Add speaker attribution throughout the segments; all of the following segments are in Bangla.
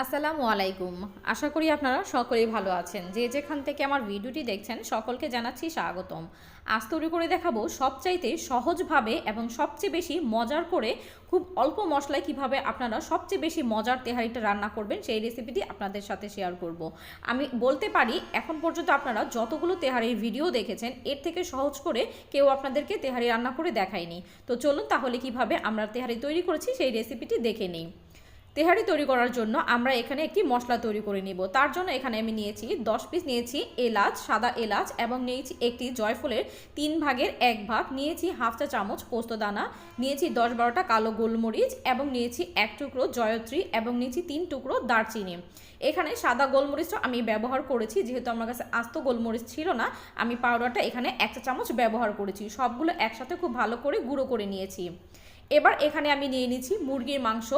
Speaker 1: আসসালামু আলাইকুম। আশা করি আপনারা সকলেই ভালো আছেন। যে যেখান থেকে আমার ভিডিওটি দেখছেন, সকলকে জানাচ্ছি স্বাগতম। আজ তৈরি করে দেখাবো সবচাইতে সহজভাবে এবং সবচেয়ে বেশি মজার করে খুব অল্প মশলায় কীভাবে আপনারা সবচেয়ে বেশি মজার তেহারিটা রান্না করবেন, সেই রেসিপিটি আপনাদের সাথে শেয়ার করব। আমি বলতে পারি, এখন পর্যন্ত আপনারা যতগুলো তেহারির ভিডিও দেখেছেন, এর থেকে সহজ করে কেউ আপনাদেরকে তেহারি রান্না করে দেখায়নি। তো চলুন তাহলে কীভাবে আমরা তেহারি তৈরি করেছি, সেই রেসিপিটি দেখে নিই। তেহারি তৈরি করার জন্য আমরা এখানে একটি মশলা তৈরি করে নিব। তার জন্য এখানে আমি নিয়েছি দশ পিস নিয়েছি এলাচ, সাদা এলাচ এবং নিয়েছি একটি জয়ফলের তিন ভাগের এক ভাগ, নিয়েছি হাফ চা চামচ পোস্তদানা নিয়েছি দশ বারোটা কালো গোলমরিচ এবং নিয়েছি এক টুকরো জয়ত্রী এবং নিয়েছি তিন টুকরো দারচিনি। এখানে সাদা গোলমরিচটা আমি ব্যবহার করেছি, যেহেতু আমার কাছে আস্ত গোলমরিচ ছিল না, আমি পাউডারটা এখানে এক চা চামচ ব্যবহার করেছি। সবগুলো একসাথে খুব ভালো করে গুঁড়ো করে নিয়েছি। এবার এখানে আমি নিয়ে নিচ্ছি মুরগির মাংস।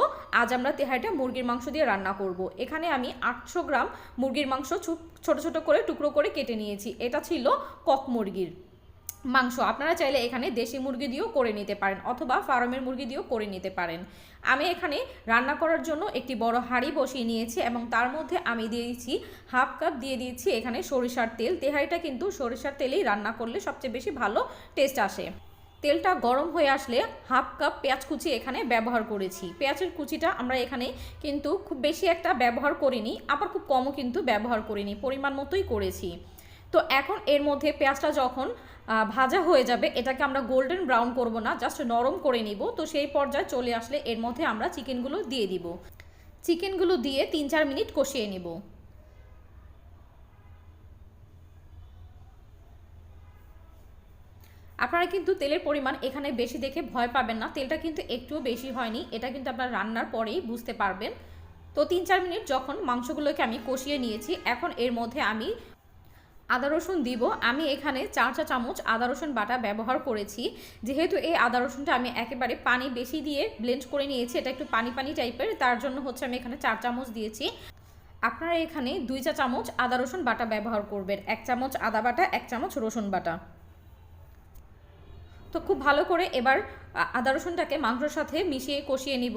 Speaker 1: আজ আমরা তেহারিটা মুরগির মাংস দিয়ে রান্না করব। এখানে আমি আটশো গ্রাম মুরগির মাংস ছোট ছোট করে টুকরো করে কেটে নিয়েছি। এটা ছিল কক মুরগির মাংস। আপনারা চাইলে এখানে দেশি মুরগি দিয়েও করে নিতে পারেন অথবা ফার্মের মুরগি দিয়েও করে নিতে পারেন। আমি এখানে রান্না করার জন্য একটি বড় হাঁড়ি বসিয়ে নিয়েছি এবং তার মধ্যে আমি দিয়ে দিচ্ছি হাফ কাপ দিয়ে দিয়েছি এখানে সরিষার তেল। তেহারিটা কিন্তু সরিষার তেলেই রান্না করলে সবচেয়ে বেশি ভালো টেস্ট আসে। তেলটা গরম হয়ে আসলে হাফ কাপ পেঁয়াজ কুচি এখানে ব্যবহার করেছি। পেঁয়াজের কুচিটা আমরা এখানে কিন্তু খুব বেশি একটা ব্যবহার করিনি, আবার খুব কমও কিন্তু ব্যবহার করিনি, পরিমাণ মতোই করেছি। তো এখন এর মধ্যে পেঁয়াজটা যখন ভাজা হয়ে যাবে, এটাকে আমরা গোল্ডেন ব্রাউন করব না জাস্ট নরম করে নিব। তো সেই পর্যায়ে চলে আসলে এর মধ্যে আমরা চিকেনগুলো দিয়ে দিব। চিকেনগুলো দিয়ে তিন চার মিনিট কষিয়ে নিব। আপনারা কিন্তু তেলের পরিমাণ এখানে বেশি দেখে ভয় পাবেন না। তেলটা কিন্তু একটুও বেশি হয়নি। এটা কিন্তু আপনার রান্নার পরেই বুঝতে পারবেন। তো তিন চার মিনিট যখন মাংসগুলোকে আমি কষিয়ে নিয়েছি, এখন এর মধ্যে আমি আদা রসুন দিব। আমি এখানে চার চা চামচ আদা রসুন বাটা ব্যবহার করেছি। যেহেতু এই আদা রসুনটা আমি একেবারে পানি বেশি দিয়ে ব্লেন্ড করে নিয়েছি, এটা একটু পানি পানি টাইপের, তার জন্য হচ্ছে আমি এখানে চার চামচ দিয়েছি। আপনারা এখানে দুই চা চামচ আদা রসুন বাটা ব্যবহার করবেন। এক চামচ আদা বাটা, এক চামচ রসুন বাটা। তো খুব ভালো করে এবার আদা রসুনটাকে মাংসর সাথে মিশিয়ে কষিয়ে নিব।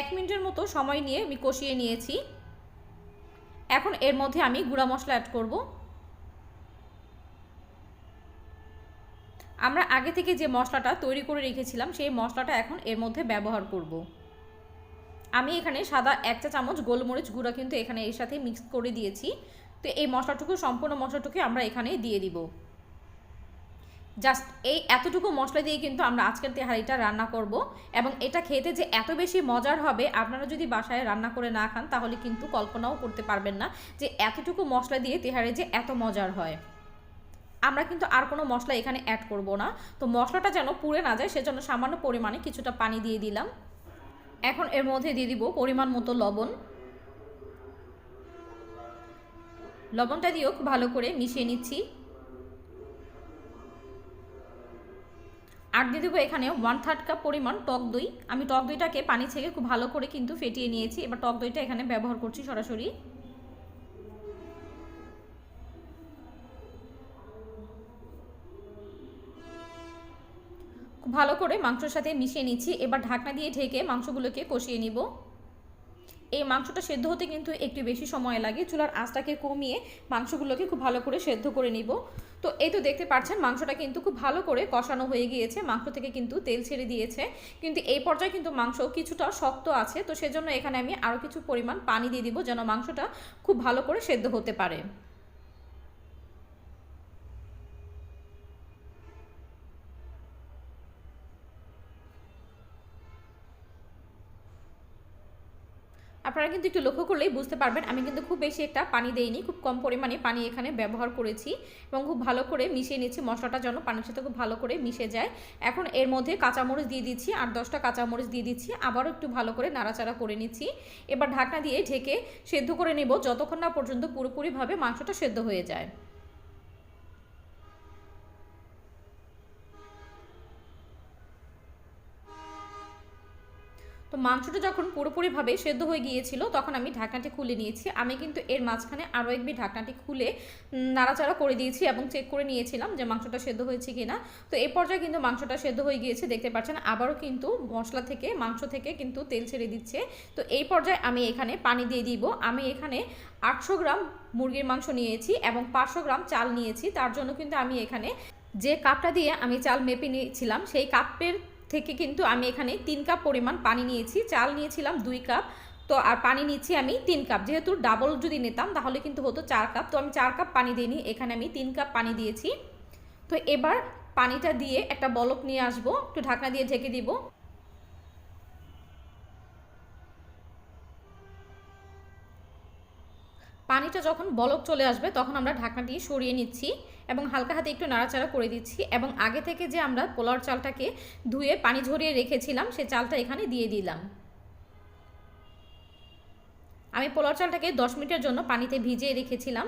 Speaker 1: এক মিনিটের মতো সময় নিয়ে আমি কষিয়ে নিয়েছি। এখন এর মধ্যে আমি গুঁড়া মশলা অ্যাড করব। আমরা আগে থেকে যে মশলাটা তৈরি করে রেখেছিলাম, সেই মশলাটা এখন এর মধ্যে ব্যবহার করব। আমি এখানে সাদা এক চা চামচ গোলমরিচ গুঁড়া কিন্তু এখানে এর সাথে মিক্স করে দিয়েছি। তো এই মশলাটুকু, সম্পূর্ণ মশলাটুকু আমরা এখানে দিয়ে দিব। জাস্ট এই এতটুকু মশলা দিয়ে কিন্তু আমরা আজকের তেহারিটা রান্না করব এবং এটা খেতে যে এত বেশি মজার হবে, আপনারা যদি বাসায় রান্না করে না খান, তাহলে কিন্তু কল্পনাও করতে পারবেন না যে এতটুকু মশলা দিয়ে তেহারি যে এত মজার হয়। আমরা কিন্তু আর কোনো মশলা এখানে অ্যাড করব না। তো মশলাটা যেন পুড়ে না যায়, সেজন্য সামান্য পরিমাণে কিছুটা পানি দিয়ে দিলাম। এখন এর মধ্যে দিয়ে দিব পরিমাণ মতো লবণ। লবণটা দিয়েও খুব ভালো করে মিশিয়ে নিচ্ছি। আর দিয়ে দেবো এখানে ওয়ান থার্ড কাপ পরিমাণ টক দই। আমি টক দইটাকে পানি ছেঁকে খুব ভালো করে কিন্তু ফেটিয়ে নিয়েছি। এবার টক দইটা এখানে ব্যবহার করছি সরাসরি। ভালো করে মাংসর সাথে মিশিয়ে নিচ্ছি। এবার ঢাকনা দিয়ে ঢেকে মাংসগুলোকে কষিয়ে নিব। এই মাংসটা সেদ্ধ হতে কিন্তু একটু বেশি সময় লাগে। চুলার আঁচটাকে কমিয়ে মাংসগুলোকে খুব ভালো করে সেদ্ধ করে নিব। তো এই তো দেখতে পাচ্ছেন, মাংসটা কিন্তু খুব ভালো করে কষানো হয়ে গিয়েছে। মাংস থেকে কিন্তু তেল ছেড়ে দিয়েছে। কিন্তু এই পর্যায়ে কিন্তু মাংস কিছুটা শক্ত আছে। তো সেজন্য এখানে আমি আরও কিছু পরিমাণ পানি দিয়ে দিব যেন মাংসটা খুব ভালো করে সেদ্ধ হতে পারে। আপনারা কিন্তু একটু লক্ষ্য করলেই বুঝতে পারবেন, আমি কিন্তু খুব বেশি একটা পানি দেইনি, খুব কম পরিমাণে পানি এখানে ব্যবহার করেছি এবং খুব ভালো করে মিশিয়ে নিচ্ছি, মশলাটা যেন পানির সাথে খুব ভালো করে মিশে যায়। এখন এর মধ্যে কাঁচামরিচ দিয়ে দিচ্ছি, আর দশটা কাঁচামরিচ দিয়ে দিচ্ছি, আবারও একটু ভালো করে নাড়াচাড়া করে নিচ্ছি। এবার ঢাকনা দিয়ে ঢেকে সেদ্ধ করে নেব, যতক্ষণ না পর্যন্ত পুরোপুরিভাবে মাংসটা সেদ্ধ হয়ে যায়। তো মাংসটা যখন পুরোপুরিভাবে সেদ্ধ হয়ে গিয়েছিল, তখন আমি ঢাকনাটি খুলে নিয়েছি। আমি কিন্তু এর মাঝখানে আরও একবার ঢাকনাটি খুলে নাড়াচাড়া করে দিয়েছি এবং চেক করে নিয়েছিলাম যে মাংসটা সেদ্ধ হয়েছে কিনা। তো এই পর্যায়ে কিন্তু মাংসটা সেদ্ধ হয়ে গিয়েছে, দেখতে পাচ্ছেন। আবারও কিন্তু মশলা থেকে, মাংস থেকে কিন্তু তেল ছেড়ে দিচ্ছে। তো এই পর্যায়ে আমি এখানে পানি দিয়ে দিব। আমি এখানে আটশো গ্রাম মুরগির মাংস নিয়েছি এবং পাঁচশো গ্রাম চাল নিয়েছি। তার জন্য কিন্তু আমি এখানে যে কাপটা দিয়ে আমি চাল মেপে নিয়েছিলাম, সেই কাপের থেকে কিন্তু আমি এখানে তিন কাপ পরিমাণ পানি নিয়েছি। চাল নিয়েছিলাম দুই কাপ। তো আর পানি নিচ্ছি আমি তিন কাপ। যেহেতু ডাবল যদি নিতাম, তাহলে কিন্তু হতো চার কাপ। তো আমি চার কাপ পানি দিইনি, এখানে আমি তিন কাপ পানি দিয়েছি। তো এবার পানিটা দিয়ে একটা বলক নিয়ে আসব। একটু ঢাকনা দিয়ে ঢেকে দিব। পানিটা যখন বলক চলে আসবে, তখন আমরা ঢাকনাটি সরিয়ে নিচ্ছি। এবং হালকা হাতে একটু নাড়াচাড়া করে দিচ্ছি এবং আগে থেকে যে আমরা পোলাওর চালটাকে ধুয়ে পানি ঝরিয়ে রেখেছিলাম, সে চালটা এখানে দিয়ে দিলাম। আমি পোলাও চালটাকে দশ মিনিটের জন্য পানিতে ভিজিয়ে রেখেছিলাম,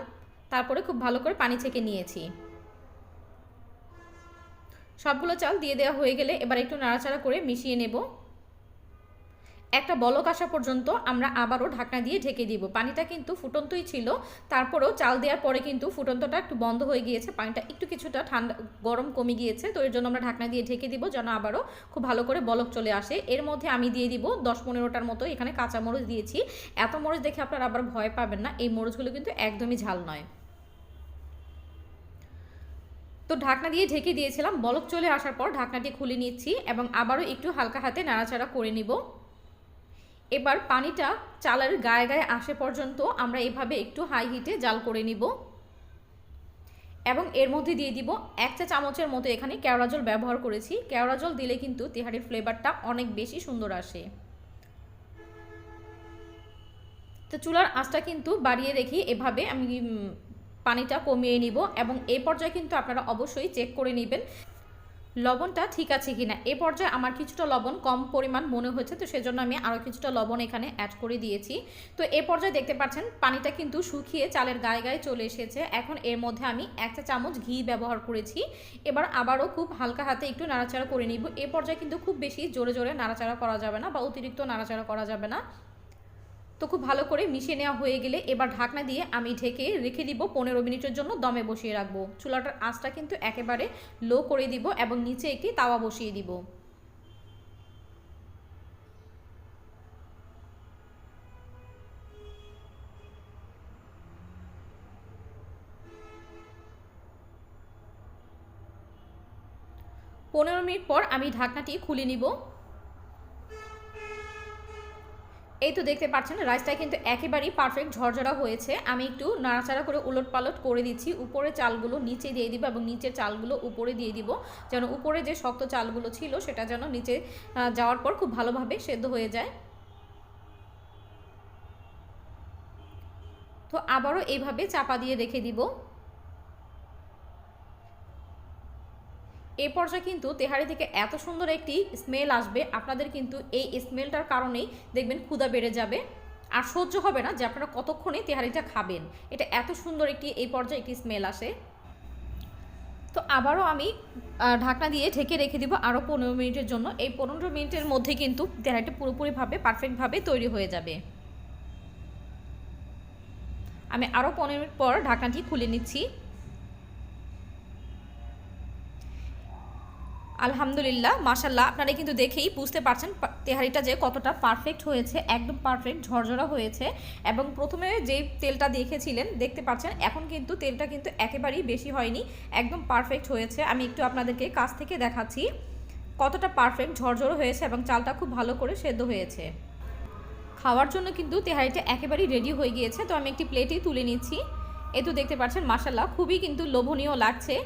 Speaker 1: তারপরে খুব ভালো করে পানি ছেঁকে নিয়েছি। সবগুলো চাল দিয়ে দেওয়া হয়ে গেলে এবার একটু নাড়াচাড়া করে মিশিয়ে নেব। একটা বলক আসা পর্যন্ত আমরা আবারও ঢাকনা দিয়ে ঢেকে দিব। পানিটা কিন্তু ফুটন্তই ছিল। তারপরেও চাল দেওয়ার পরে কিন্তু ফুটন্তটা একটু বন্ধ হয়ে গিয়েছে। পানিটা একটু কিছুটা ঠান্ডা, গরম কমে গিয়েছে। তো এর জন্য আমরা ঢাকনা দিয়ে ঢেকে দিব যেন আবারও খুব ভালো করে বলক চলে আসে। এর মধ্যে আমি দিয়ে দিব দশ পনেরোটার মতো এখানে কাঁচা মরিচ দিয়েছি। এত মরিচ দেখে আপনারা আবার ভয় পাবেন না। এই মরিচগুলো কিন্তু একদমই ঝাল নয়। তো ঢাকনা দিয়ে ঢেকে দিয়েছিলাম। বলক চলে আসার পর ঢাকনাটি খুলে নিচ্ছি এবং আবারও একটু হালকা হাতে নাড়াচাড়া করে নিব। এবার পানিটা চালের গায়ে গায়ে আসে পর্যন্ত আমরা এভাবে একটু হাই হিটে জাল করে নিব। এবং এর মধ্যে দিয়ে দিব এক চা চামচের মতো এখানে কেওড়া জল ব্যবহার করেছি। কেওড়া জল দিলে কিন্তু তেহারির ফ্লেভারটা অনেক বেশি সুন্দর আসে। তো চুলার আঁচটা কিন্তু বাড়িয়ে রেখে এভাবে আমি পানিটা কমিয়ে নিব এবং এই পর্যায়ে কিন্তু আপনারা অবশ্যই চেক করে নেবেন লবণটা ঠিক আছে কিনা? এ পর্যায়ে আমার কিছুটা লবণ কম পরিমাণ মনে হয়েছে, তো সেজন্য আমি আরও কিছুটা লবণ এখানে অ্যাড করে দিয়েছি। তো এ পর্যায়ে দেখতে পাচ্ছেন, পানিটা কিন্তু শুকিয়ে চালের গায়ে গায়ে চলে এসেছে। এখন এর মধ্যে আমি একটা চামচ ঘি ব্যবহার করেছি। এবার আবারও খুব হালকা হাতে একটু নাড়াচাড়া করে নিব। এ পর্যায়ে কিন্তু খুব বেশি জোরে জোরে নাড়াচাড়া করা যাবে না বা অতিরিক্ত নাড়াচাড়া করা যাবে না। তো খুব ভালো করে মিশিয়ে নেওয়া হয়ে গেলে এবার ঢাকনা দিয়ে আমি ঢেকে রেখে দিব পনেরো মিনিটের জন্য দমে বসিয়ে রাখব। চুলাটার আঁচটা কিন্তু একেবারে লো করে দিব এবং নিচে একটি তাওয়া বসিয়ে দিব। পনেরো মিনিট পর আমি ঢাকনাটি খুলে নিব। এই তো দেখতে পাচ্ছেন রাইসটা কিন্তু একেবারেই পারফেক্ট ঝরঝরা হয়েছে। আমি একটু নাড়াচাড়া করে উলট পালট করে দিচ্ছি। উপরে চালগুলো নিচে দিয়ে দিব এবং নিচের চালগুলো উপরে দিয়ে দিব, যেন উপরে যে শক্ত চালগুলো ছিল সেটা যেন নিচে যাওয়ার পর খুব ভালোভাবে সেদ্ধ হয়ে যায়। তো আবারও এইভাবে চাপা দিয়ে রেখে দিব। এই পর্যায়ে কিন্তু তেহারি থেকে এত সুন্দর একটি স্মেল আসবে, আপনাদের কিন্তু এই স্মেলটার কারণেই দেখবেন ক্ষুদা বেড়ে যাবে। আর সহ্য হবে না যে আপনারা কতক্ষণে তেহারিটা খাবেন। এটা এত সুন্দর একটি, এই পর্যায়ে একটি স্মেল আসে। তো আবারও আমি ঢাকনা দিয়ে ঢেকে রেখে দিব আরও পনেরো মিনিটের জন্য। এই পনেরো মিনিটের মধ্যে কিন্তু তেহারিটা পুরোপুরিভাবে পারফেক্টভাবে তৈরি হয়ে যাবে। আমি আরও পনেরো মিনিট পর ঢাকনাটি খুলে নিচ্ছি। আলহামদুলিল্লাহ মাশাল্লাহ আপনারা কিন্তু দেখেই বুঝতে পারছেন তেহারিটা যে কতটা পারফেক্ট হয়েছে, একদম পারফেক্ট ঝরঝরা হয়েছে। এবং প্রথমে যে তেলটা দেখেছিলেন, দেখতে পাচ্ছেন, এখন কিন্তু তেলটা কিন্তু একেবারেই বেশি হয়নি, একদম পারফেক্ট হয়েছে। আমি একটু আপনাদেরকে কাছ থেকে দেখাচ্ছি কতটা পারফেক্ট ঝরঝরো হয়েছে এবং চালটা খুব ভালো করে সেদ্ধ হয়েছে। খাওয়ার জন্য কিন্তু তেহারিটা একেবারেই রেডি হয়ে গিয়েছে। তো আমি একটি প্লেটেই তুলে নিচ্ছি। এ তো দেখতে পাচ্ছেন মাসাল্লাহ খুবই কিন্তু লোভনীয় লাগছে।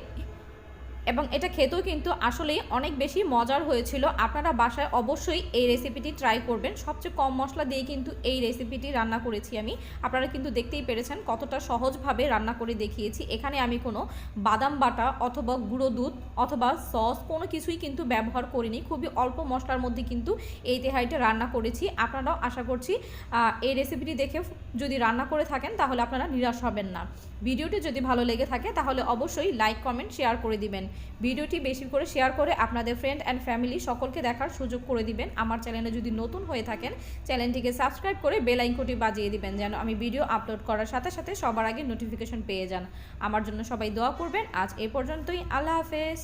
Speaker 1: এবং এটা খেতেও কিন্তু আসলেই অনেক বেশি মজার হয়েছিল। আপনারা বাসায় অবশ্যই এই রেসিপিটি ট্রাই করবেন। সবচেয়ে কম মশলা দিয়ে কিন্তু এই রেসিপিটি রান্না করেছি আমি। আপনারা কিন্তু দেখতেই পেরেছেন কতটা সহজভাবে রান্না করে দেখিয়েছি। এখানে আমি কোনো বাদাম বাটা অথবা গুঁড়ো দুধ অথবা সস কোনো কিছুই কিন্তু ব্যবহার করিনি। খুবই অল্প মশলার মধ্যে কিন্তু এই তেহারিটা রান্না করেছি। আপনারাও আশা করছি এই রেসিপিটি দেখে যদি রান্না করে থাকেন তাহলে আপনারা নিরাশ হবেন না। ভিডিওটি যদি ভালো লেগে থাকে তাহলে অবশ্যই লাইক কমেন্ট শেয়ার করে দিবেন। ভিডিওটি বেশি করে শেয়ার করে আপনাদের ফ্রেন্ড অ্যান্ড ফ্যামিলি সকলকে দেখার সুযোগ করে দিবেন। আমার চ্যানেলে যদি নতুন হয়ে থাকেন চ্যানেলটিকে সাবস্ক্রাইব করে বেল বাজিয়ে দিবেন যেন আমি ভিডিও আপলোড করার সাথে সাথে সবার আগে নোটিফিকেশন পেয়ে যান। আমার জন্য সবাই দোয়া করবেন। আজ এ পর্যন্তই। আল্লাহ হাফেজ।